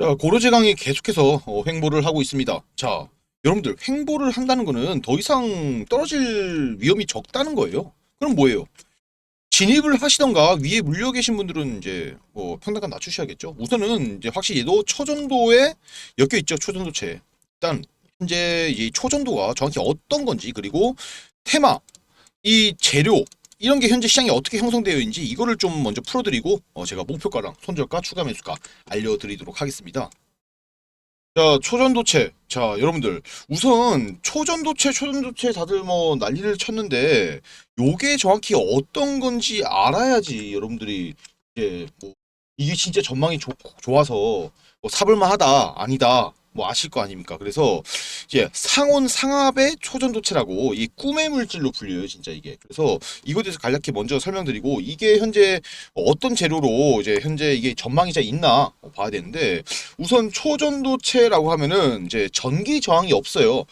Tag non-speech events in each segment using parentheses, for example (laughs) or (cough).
자, 고로제강이 계속해서 어, 횡보를 하고 있습니다. 자, 여러분들 횡보를 한다는 거는 더 이상 떨어질 위험이 적다는 거예요. 그럼 뭐예요? 진입을 하시던가 위에 물려 계신 분들은 이제 뭐 평단가 낮추셔야겠죠. 우선은 이제 확실히 얘도 초전도에 엮여 있죠. 초전도체. 일단 현재 이 초전도가 정확히 어떤 건지 그리고 테마 이 재료 이런 게 현재 시장이 어떻게 형성되어 있는지 이거를 좀 먼저 풀어드리고 어, 제가 목표가랑 손절가 추가 매수가 알려드리도록 하겠습니다. 자 초전도체. 자 여러분들. 우선 초전도체 초전도체 다들 뭐 난리를 쳤는데 요게 정확히 어떤 건지 알아야지 여러분들이 이제 뭐 이게 진짜 전망이 좋, 좋아서 뭐 사볼만 하다 아니다 뭐 아실 거 아닙니까 그래서 이제 상온 상압의 초전도체라고 이 꿈의 물질로 불려요 진짜 이게 그래서 이거에 대해서 간략히 먼저 설명드리고 이게 현재 어떤 재료로 이제 현재 이게 전망이 자 있나 봐야 되는데 우선 초전도체라고 하면은 이제 전기 저항이 없어요.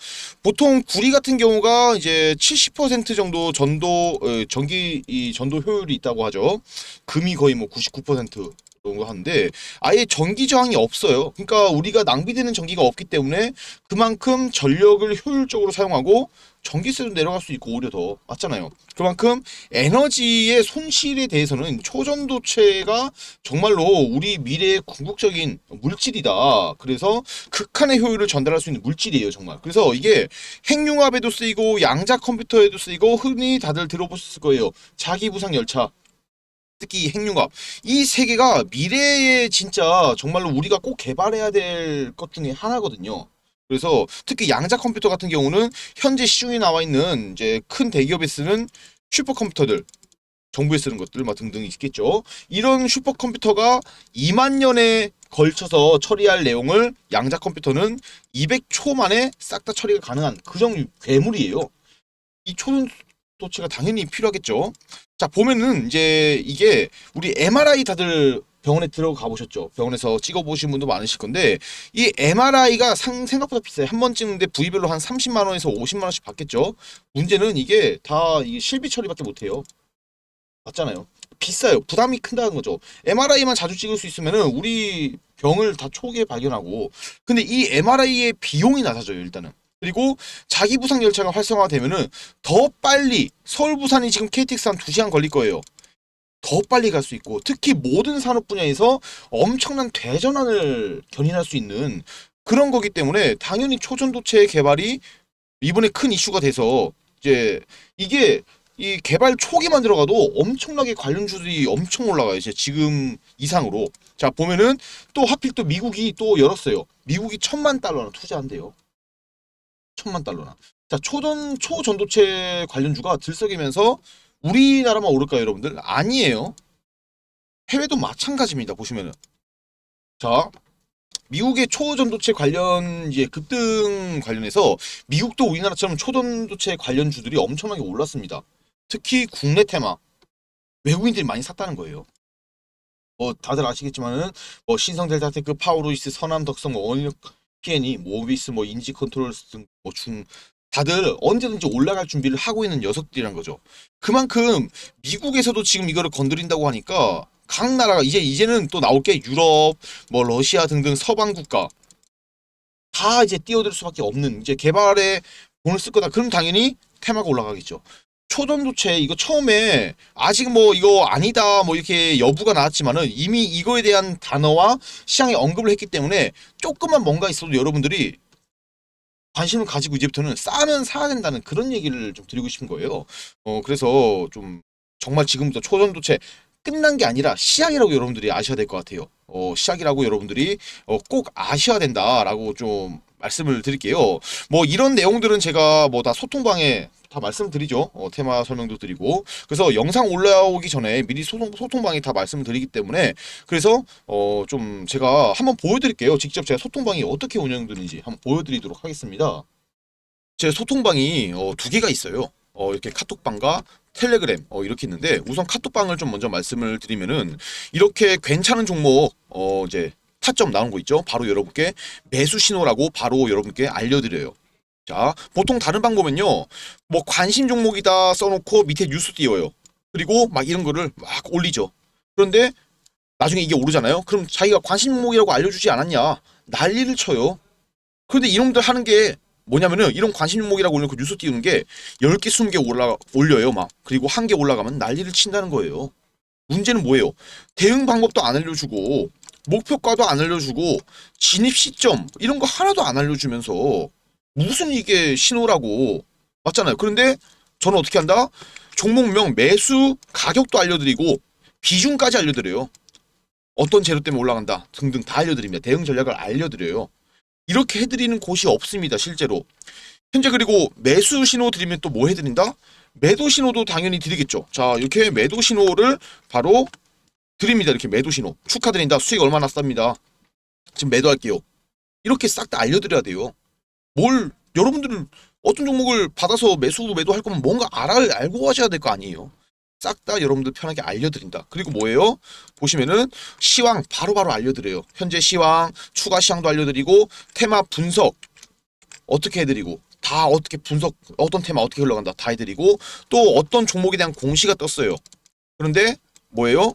보통 구리 같은 경우가 이제 70% 정도 전도 어, 전기 이 전도 효율이 있다고 하죠. 금이 거의 뭐 99% 하는데 아예 전기 저항이 없어요. 그러니까 우리가 낭비되는 전기가 없기 때문에 그만큼 전력을 효율적으로 사용하고 전기세도 내려갈 수 있고 오히려 더 맞잖아요. 그만큼 에너지의 손실에 대해서는 초전도체가 정말로 우리 미래의 궁극적인 물질이다. 그래서 극한의 효율을 전달할 수 있는 물질이에요, 정말. 그래서 이게 핵융합에도 쓰이고 양자 컴퓨터에도 쓰이고 흔히 다들 들어보셨을 거예요. 자기 부상 열차. 특히 핵융합 이 세 개가 미래에 진짜 정말로 우리가 꼭 개발해야 될 것 중에 하나거든요. 그래서 특히 양자 컴퓨터 같은 경우는 현재 시중에 나와 있는 이제 큰 대기업에 쓰는 슈퍼컴퓨터들 정부에 쓰는 것들 막 등등 있겠죠. 이런 슈퍼컴퓨터가 2만 년에 걸쳐서 처리할 내용을 양자 컴퓨터는 200초 만에 싹 다 처리가 가능한 그 정도 괴물이에요. 이 초전 도체가 당연히 필요하겠죠. 자 보면은 이제 이게 우리 MRI 다들 병원에 들어가 보셨죠? 병원에서 찍어 보신 분도 많으실 건데 이 MRI가 상, 생각보다 비싸요. 한 번 찍는데 부위별로 한 30만 원에서 50만 원씩 받겠죠. 문제는 이게 다 이게 실비 처리밖에 못 해요. 맞잖아요. 비싸요. 부담이 큰다는 거죠. MRI만 자주 찍을 수 있으면은 우리 병을 다 초기에 발견하고 근데 이 MRI의 비용이 낮아져요, 일단은. 그리고 자기 부상 열차가 활성화되면은 더 빨리 서울 부산이 지금 KTX 한 2시간 걸릴 거예요. 더 빨리 갈 수 있고 특히 모든 산업 분야에서 엄청난 대전환을 견인할 수 있는 그런 거기 때문에 당연히 초전도체 개발이 이번에 큰 이슈가 돼서 이제 이게 이 개발 초기만 들어가도 엄청나게 관련주들이 엄청 올라가요. 이제 지금 이상으로. 자, 보면은 또 하필 또 미국이 또 열었어요. 미국이 천만 달러나 투자한대요. 천만 달러나. 자, 초전 초전도체 관련주가 들썩이면서 우리나라만 오를까요, 여러분들? 아니에요. 해외도 마찬가지입니다. 보시면은. 자, 미국의 초전도체 관련 이제 급등 관련해서 미국도 우리나라처럼 초전도체 관련주들이 엄청나게 올랐습니다. 특히 국내 테마 외국인들이 많이 샀다는 거예요. 뭐 다들 아시겠지만은 뭐 신성 델타테크, 파워로이스, 선암 덕성, 뭐 원력 PN이, 모비스, 뭐 인지 컨트롤 등뭐중 다들 언제든지 올라갈 준비를 하고 있는 녀석들이란 거죠. 그만큼 미국에서도 지금 이거를 건드린다고 하니까 각 나라가 이제 이제는 또 나올 게 유럽, 뭐 러시아 등등 서방 국가 다 이제 뛰어들 수밖에 없는 이제 개발에 돈을 쓸 거다. 그럼 당연히 테마가 올라가겠죠. 초전도체 이거 처음에 아직 뭐 이거 아니다 뭐 이렇게 여부가 나왔지만은 이미 이거에 대한 단어와 시장에 언급을 했기 때문에 조금만 뭔가 있어도 여러분들이 관심을 가지고 이제부터는 싸면 사야 된다는 그런 얘기를 좀 드리고 싶은 거예요. 어 그래서 좀 정말 지금부터 초전도체 끝난 게 아니라 시작이라고 여러분들이 아셔야 될 것 같아요. 어 시작이라고 여러분들이 어, 꼭 아셔야 된다라고 좀 말씀을 드릴게요. 뭐 이런 내용들은 제가 뭐 다 소통방에 다 말씀드리죠. 어, 테마 설명도 드리고 그래서 영상 올라오기 전에 미리 소통 소통방에 다 말씀을 드리기 때문에 그래서 어 좀 제가 한번 보여드릴게요. 직접 제가 소통방이 어떻게 운영되는지 한번 보여드리도록 하겠습니다. 제 소통방이 어, 두 개가 있어요. 어, 이렇게 카톡방과 텔레그램 어, 이렇게 있는데 우선 카톡방을 좀 먼저 말씀을 드리면은 이렇게 괜찮은 종목 어, 이제 타점 나온 거 있죠. 바로 여러분께 매수 신호라고 바로 여러분께 알려드려요. 자, 보통 다른 방법은요, 뭐 관심 종목이다 써놓고 밑에 뉴스 띄워요. 그리고 막 이런 거를 막 올리죠. 그런데 나중에 이게 오르잖아요. 그럼 자기가 관심 종목이라고 알려주지 않았냐? 난리를 쳐요. 그런데 이놈들 하는 게 뭐냐면은 이런 관심 종목이라고 올려놓고 뉴스 띄우는 게 10개, 20개 올라 올려요, 막. 그리고 한 개 올라가면 난리를 친다는 거예요. 문제는 뭐예요? 대응 방법도 안 알려주고 목표가도 안 알려주고 진입 시점 이런 거 하나도 안 알려주면서 무슨 이게 신호라고 맞잖아요. 그런데 저는 어떻게 한다? 종목명 매수 가격도 알려드리고 비중까지 알려드려요. 어떤 재료 때문에 올라간다 등등 다 알려드립니다. 대응 전략을 알려드려요. 이렇게 해드리는 곳이 없습니다. 실제로. 현재 그리고 매수 신호 드리면 또 뭐 해드린다? 매도 신호도 당연히 드리겠죠. 자 이렇게 매도 신호를 바로 드립니다. 이렇게 매도 신호 축하드린다. 수익 얼마나 쌉니다. 지금 매도할게요. 이렇게 싹 다 알려드려야 돼요. 뭘 여러분들은 어떤 종목을 받아서 매수 매도할 거면 뭔가 알아 알고 하셔야 될 거 아니에요. 싹 다 여러분들 편하게 알려드린다. 그리고 뭐예요? 보시면은 시황 바로 바로 알려드려요. 현재 시황, 추가 시황도 알려드리고 테마 분석 어떻게 해드리고 다 어떻게 분석 어떤 테마 어떻게 흘러간다 다 해드리고 또 어떤 종목에 대한 공시가 떴어요. 그런데 뭐예요?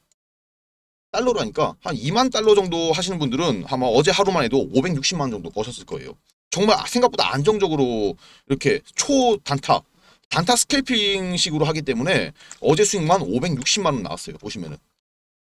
달러로 하니까 한 2만 달러 정도 하시는 분들은 아마 어제 하루만 해도 560만 원 정도 버셨을 거예요. 정말 생각보다 안정적으로 이렇게 초 단타, 단타 스캘핑식으로 하기 때문에 어제 수익만 560만 원 나왔어요. 보시면은.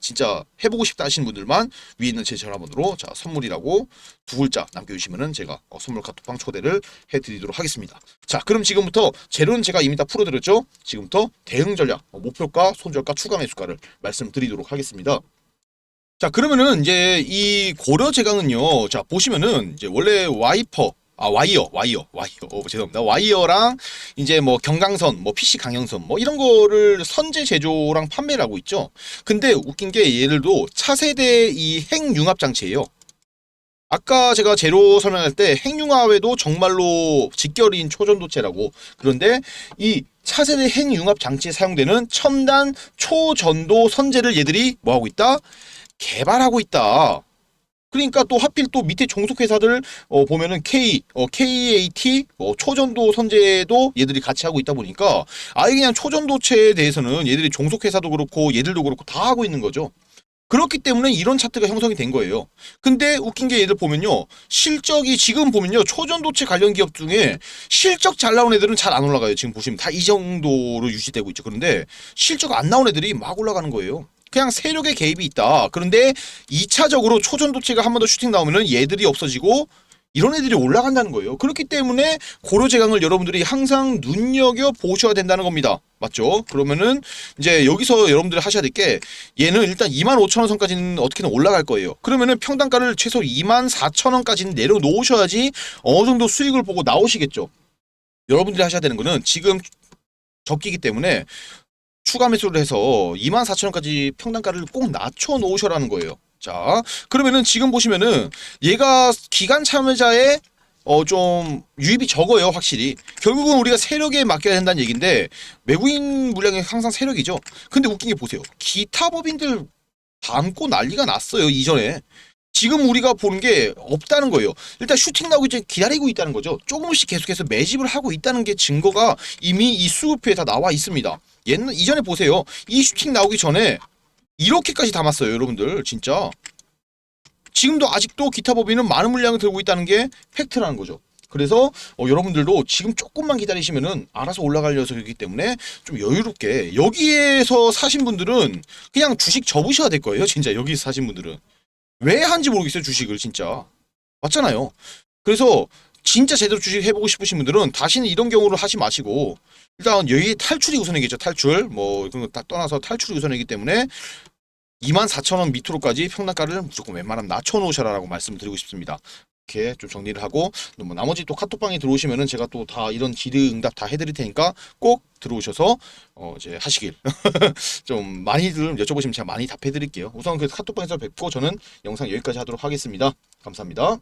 진짜 해보고 싶다 하시는 분들만 위에 있는 제 전화번호로 자 선물이라고 두 글자 남겨주시면은 제가 어, 선물 카톡방 초대를 해드리도록 하겠습니다. 자 그럼 지금부터 재료는 제가 이미 다 풀어드렸죠. 지금부터 대응 전략, 어, 목표가, 손절가, 추가 매수가를 말씀드리도록 하겠습니다. 자 그러면은 이제 이 고려 제강은요. 자 보시면은 이제 원래 와이퍼 아 와이어 와이어 와이어. 어, 죄송합니다. 와이어랑 이제 뭐 경강선 뭐 PC 강형선 뭐 이런 거를 선제 제조랑 판매를 하고 있죠. 근데 웃긴 게 얘들도 차세대 이 핵융합 장치예요. 아까 제가 제로 설명할 때 핵융합에도 정말로 직결인 초전도체라고. 그런데 이 차세대 핵융합 장치에 사용되는 첨단 초전도 선제를 얘들이 뭐 하고 있다? 개발하고 있다 그러니까 또 하필 또 밑에 종속 회사들 어, 보면은 K, 어, KAT, 어, 초전도 선제도 얘들이 같이 하고 있다 보니까 아예 그냥 초전도체에 대해서는 얘들이 종속 회사도 그렇고 얘들도 그렇고 다 하고 있는 거죠. 그렇기 때문에 이런 차트가 형성이 된 거예요. 근데 웃긴 게 얘들 보면요. 실적이 지금 보면요. 초전도체 관련 기업 중에 실적 잘 나온 애들은 잘 안 올라가요. 지금 보시면 다 이 정도로 유지되고 있죠. 그런데 실적 안 나온 애들이 막 올라가는 거예요. 그냥 세력의 개입이 있다. 그런데 2차적으로 초전도체가 한 번 더 슈팅 나오면은 얘들이 없어지고 이런 애들이 올라간다는 거예요. 그렇기 때문에 고려제강을 여러분들이 항상 눈여겨 보셔야 된다는 겁니다. 맞죠? 그러면은 이제 여기서 여러분들이 하셔야 될 게 얘는 일단 2만 5천 원 선까지는 어떻게든 올라갈 거예요. 그러면은 평단가를 최소 2만 4천 원까지는 내려놓으셔야지 어느 정도 수익을 보고 나오시겠죠. 여러분들이 하셔야 되는 거는 지금 적기기 때문에 추가 매수를 해서 2만 4천 원까지 평단가를 꼭 낮춰 놓으셔라는 거예요. 자, 그러면은 지금 보시면은 얘가 기간 참여자의 어 좀 유입이 적어요 확실히. 결국은 우리가 세력에 맡겨야 된다는 얘기인데 외국인 물량이 항상 세력이죠. 근데 웃긴 게 보세요. 기타 법인들 담고 난리가 났어요 이전에. 지금 우리가 보는 게 없다는 거예요. 일단 슈팅 나오기 전에 기다리고 있다는 거죠. 조금씩 계속해서 매집을 하고 있다는 게 증거가 이미 이 수급표에 다 나와 있습니다 옛날 이전에 보세요 이 슈팅 나오기 전에 이렇게까지 담았어요 여러분들 진짜 지금도 아직도 기타 법인은 많은 물량을 들고 있다는 게 팩트라는 거죠. 그래서 어, 여러분들도 지금 조금만 기다리시면은 알아서 올라갈 녀석이기 때문에 좀 여유롭게 여기에서 사신 분들은 그냥 주식 접으셔야 될 거예요. 진짜 여기서 사신 분들은 왜 한지 모르겠어요. 주식을 진짜 맞잖아요. 그래서 진짜 제대로 주식 해보고 싶으신 분들은 다시는 이런 경우를 하지 마시고 일단 여기 탈출이 우선이겠죠. 탈출 뭐 이런 거 다 떠나서 탈출이 우선이기 때문에 24,000원 밑으로까지 평단가를 무조건 웬만하면 낮춰놓으셔라라고 말씀드리고 싶습니다. 이렇게 좀 정리를 하고 뭐 나머지 또 카톡방에 들어오시면은 제가 또 다 이런 질의 응답 다 해드릴 테니까 꼭 들어오셔서 어 이제 하시길 (laughs) 좀 많이들 여쭤보시면 제가 많이 답해드릴게요. 우선 그 카톡방에서 뵙고 저는 영상 여기까지 하도록 하겠습니다. 감사합니다.